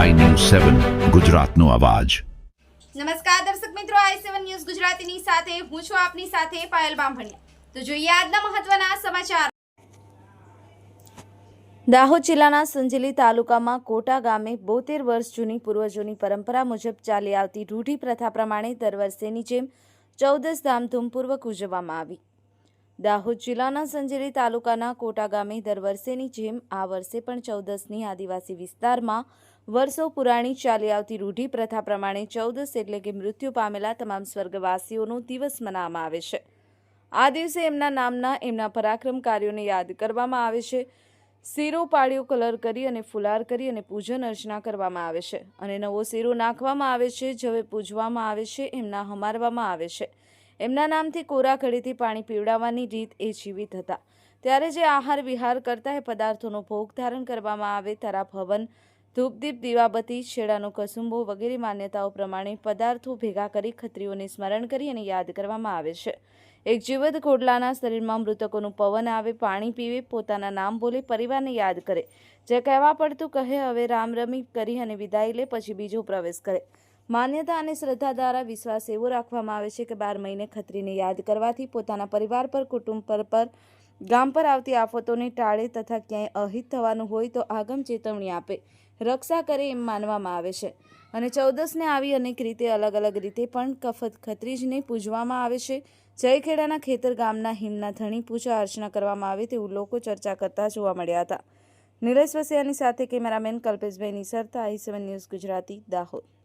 સેવન, ગુજરાતનો અવાજ. નમસ્કાર દર્શક મિત્રો, આઈ સેવન ન્યૂઝ ગુજરાતીની સાથે હું છું આપની સાથે પાયલ બામભણિયા. તો જોઈએ આજના મહત્વના સમાચાર. દાહોદ જિલ્લાના સંજેલી તાલુકામાં કોટા ગામે બોતેર વર્ષ જૂની પૂર્વજોની પરંપરા મુજબ ચાલી આવતી રૂઢિ પ્રથા પ્રમાણે દર વર્ષેની જેમ ચૌદસ ધામધૂમપૂર્વક ઉજવવામાં આવી. દાહોદ જિલ્લાના સંજેલી તાલુકાના કોટા ગામે દર વર્ષેની જેમ આ વર્ષે પણ ચૌદસની આદિવાસી વિસ્તારમાં વર્ષો પુરાણી ચાલી આવતી રૂઢિ પ્રથા પ્રમાણે ચૌદસ એટલે કે મૃત્યુ પામેલા તમામ સ્વર્ગવાસીઓનો દિવસ મનાવવામાં આવે છે. આ દિવસે એમના નામના, એમના પરાક્રમ કાર્યોને યાદ કરવામાં આવે છે. શીરો પાળીઓ કલર કરી અને ફુલાર કરી અને પૂજન અર્ચના કરવામાં આવે છે અને નવો શીરો નાખવામાં આવે છે, જવે પૂજવામાં આવે છે, એમના હમારવામાં આવે છે. એમના નામથી કોરા ઘડીથી પાણી પીવડાવવાની રીત એ જીવિત હતા. ત્યારે જે આહાર વિહાર કરતા એ પદાર્થોનો ભોગ ધારણ કરવામાં આવે, તારા હવન ધૂપદીપ, દીવાબત્તી, છેડાનો કસુંબો વગેરે માન્યતાઓ પ્રમાણે પદાર્થો ભેગા કરી ખત્રીઓને સ્મરણ કરી અને યાદ કરવામાં આવે છે. એક જીવત ખોડલાના શરીરમાં મૃતકોનું પવન આવે, પાણી પીવે, પોતાના નામ બોલે, પરિવારને યાદ કરે. જે કહેવા પડતું કહે, હવે રામ રમી કરી અને વિદાય લે, પછી બીજો પ્રવેશ કરે. માન્યતા અને શ્રદ્ધા દ્વારા વિશ્વાસ એવો રાખવામાં આવે છે કે બાર મહિને ખત્રીને યાદ કરવાથી પોતાના પરિવાર પર, કુટુંબ પર પર ગામ પર આવતી આફતોને ટાળે તથા ક્યાંય અહિત થવાનું હોય તો આગમ ચેતવણી આપે. રક્ષા કરે એમ માનવામાં આવે છે. અને ચૌદસને આવી અનેક રીતે અલગ અલગ રીતે પણ કફત ખત્રીજને પૂજવામાં આવે છે. જયખેડાના ખેતર ગામના હિમના ધણી પૂજા અર્ચના કરવામાં આવે તેવું લોકો ચર્ચા કરતા જોવા મળ્યા હતા. નિલેશ વસિયાની સાથે cameraman Kalpeshbhai Nisarta, I seven news Gujarati, Dahod.